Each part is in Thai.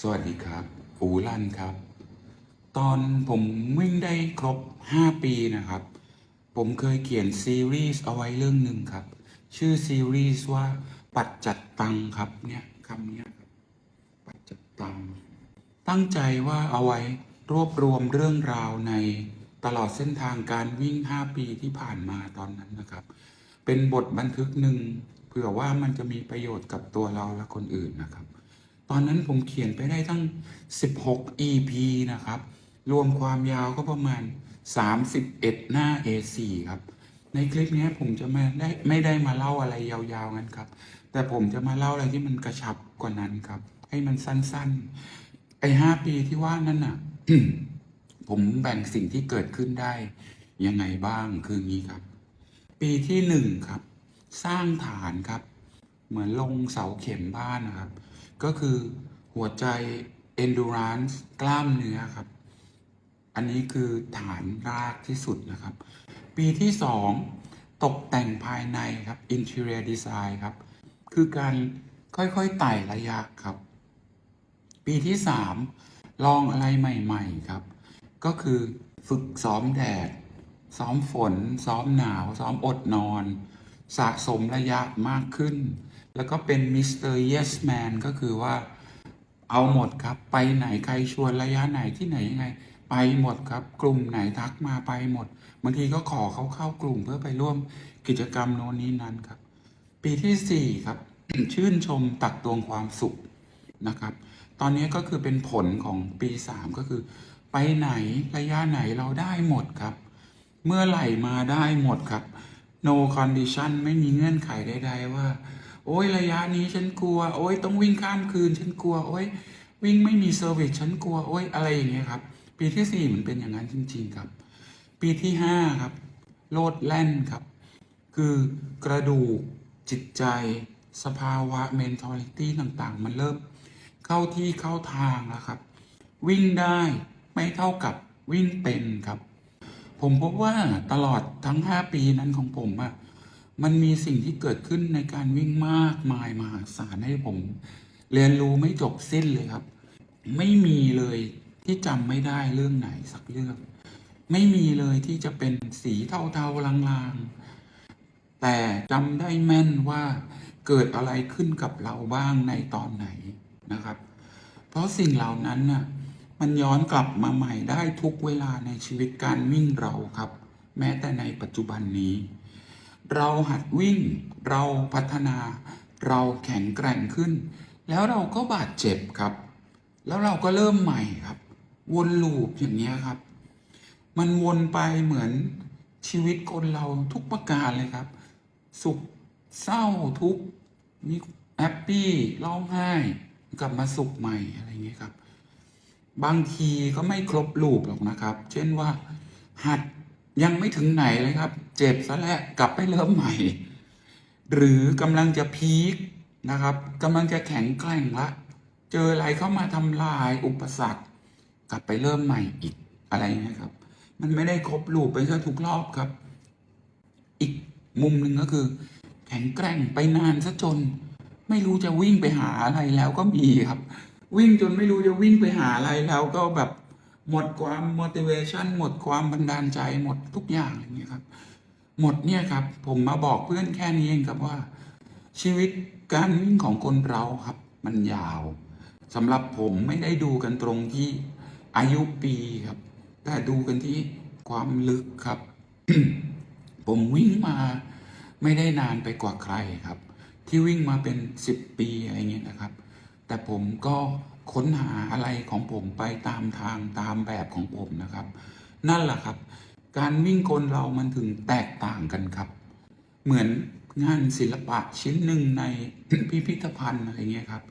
สวัสดีครับ อูลันครับ ตอนผมวิ่งได้ครบ 5 ปีนะครับ ผมเคยเขียนซีรีส์เอาไว้เรื่องหนึ่งครับ ชื่อซีรีส์ว่าปัจจัดตังครับเนี่ยคำเนี้ยครับปัจจัดตัง ตั้งใจว่าเอาไว้รวบรวมเรื่องราวในตลอดเส้นทางการวิ่ง 5 ปีที่ผ่านมาตอนนั้นนะครับ เป็นบทบันทึกหนึ่งเผื่อว่ามันจะมีประโยชน์กับตัวเราและคนอื่นนะครับ ตอนนั้นผมเขียนไปได้ตั้ง 16 EP นะครับ รวมความยาวก็ประมาณ 31 หน้า A4 ครับ ในคลิปนี้ผมจะไม่ได้ไม่ได้มาเล่าอะไรยาวๆกันครับ แต่ผมจะมาเล่าอะไรที่มันกระชับกว่านั้นครับ ให้มันสั้นๆ ไอ้ห้าปีที่ว่านั่นน่ะ ผมแบ่งสิ่งที่เกิดขึ้นได้ ยังไงบ้างคืองี้ครับ ปีที่หนึ่งครับ สร้างฐานครับ เหมือนลงเสาเข็มบ้านนะครับ ก็คือหัวใจ endurance กล้ามเนื้อครับ อันนี้คือฐานรากที่สุดนะครับ ปีที่สองตกแต่งภายในครับ interior design ครับ คือการค่อยๆไต่ระยะครับ ปีที่สามลองอะไรใหม่ๆครับ ก็คือฝึกซ้อมแดด ซ้อมฝน ซ้อมหนาว ซ้อมอดนอน สะสมระยะมากขึ้น แล้วก็เป็นมิสเตอร์เยสแมนก็คือว่าเอาหมดครับ ไปไหนใครชวนระยะไหนที่ไหนยังไง ไปหมดครับ กลุ่มไหนทักมาไปหมดบางทีก็ขอเขาเข้ากลุ่มเพื่อไปร่วมกิจกรรมโน้นนี้นั้นครับ ปีที่สี่ครับชื่นชมตักตวงความสุขนะครับ ตอนนี้ก็คือเป็นผลของปีสามก็คือ ไปไหนระยะไหนเราได้หมดครับ เมื่อไหร่มาได้หมดครับ no condition ไม่มีเงื่อนไขใดๆว่า โอ้ยระยะนี้ฉันกลัว โอ้ยต้องวิ่งข้ามคืน ฉันกลัว โอ้ยวิ่งไม่มีเซอร์วิสฉันกลัว โอ้ยอะไรอย่างเงี้ยครับ ปีที่สี่มันเป็นอย่างนั้นจริง ๆครับ ปีที่ห้าครับ โลดแล่นครับ คือกระดูกจิตใจ สภาวะ mentality ต่างๆ มันเริ่มเข้าที่เข้าทางแล้วครับ วิ่งได้ไม่เท่ากับวิ่งเป็นครับ ผมพบว่าตลอดทั้ง 5 ปีนั้นของผมอะ มันมีสิ่งที่เกิดขึ้นในการวิ่งมากมายมหาศาลให้ผม เรียนรู้ไม่จบสิ้นเลยครับ ไม่มีเลยที่จำไม่ได้เรื่องไหนสักเรื่อง ไม่มีเลยที่จะเป็นสีเทาๆลางๆ แต่จำได้แม่นว่าเกิดอะไรขึ้นกับเราบ้างในตอนไหนนะครับ เพราะสิ่งเหล่านั้นน่ะมันย้อนกลับมาใหม่ได้ทุกเวลาในชีวิตการวิ่งเราครับ แม้แต่ในปัจจุบันนี้ เราหัดวิ่ง เราพัฒนา เราแข็งแกร่งขึ้น แล้วเราก็บาดเจ็บครับ แล้วเราก็เริ่มใหม่ครับ วนลูปอย่างเงี้ครับ มันวนไปเหมือนชีวิตคนเราทุกประการเลยครับ สุขเศร้าทุกมีแฮปปี้ร้องไห้กลับมาสุขใหม่อะไรเงี้ยครับ บางทีก็ไม่ครบลูปหรอกนะครับ เช่นว่า หัด ยังไม่ถึงไหนเลยครับ เจ็บซะแล้วกลับไปเริ่มใหม่ หรือกำลังจะพีคนะครับกำลังจะแข็งแกร่งละเจออะไรเข้ามาทำลายอุปสรรค กลับไปเริ่มใหม่อีกอะไรเงี้ยครับ มันไม่ได้ครบลูปไปซะทุกรอบครับ อีกมุมหนึ่งก็คือ แข็งแกร่งไปนานซะจน ไม่รู้จะวิ่งไปหาอะไรแล้วก็มีครับ วิ่งจนไม่รู้จะวิ่งไปหาอะไรแล้วก็แบบ หมดความ motivation หมดความบันดาลใจหมดทุกอย่างอย่างเงี้ยครับ หมดเนี่ยครับ ผมมาบอกเพื่อนแค่นี้เองครับว่า ชีวิตการวิ่งของคนเราครับ มันยาวสำหรับผมไม่ได้ดูกันตรงที่อายุปีครับ แต่ดูกันที่ความลึกครับ ผมวิ่งมาไม่ได้นานไปกว่าใครครับ ที่วิ่งมาเป็นสิบปีอะไรเงี้ยนะครับ แต่ผมก็ ค้นหาอะไรของผมไปตามทางตามแบบของผมนะครับ นั่นแหละครับ การวิ่งคนเรามันถึงแตกต่างกันครับ เหมือนงานศิลปะชิ้นหนึ่งในพิพิธภัณฑ์อะไรเงี้ยครับ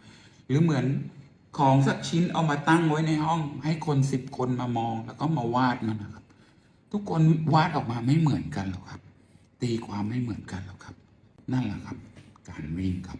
หรือเหมือนของสักชิ้นเอามาตั้งไว้ในห้อง ให้คนสิบคนมามองแล้วก็มาวาดมันนะครับ ทุกคนวาดออกมาไม่เหมือนกันหรอกครับ ตีความไม่เหมือนกันหรอกครับ นั่นแหละครับ การวิ่งครับ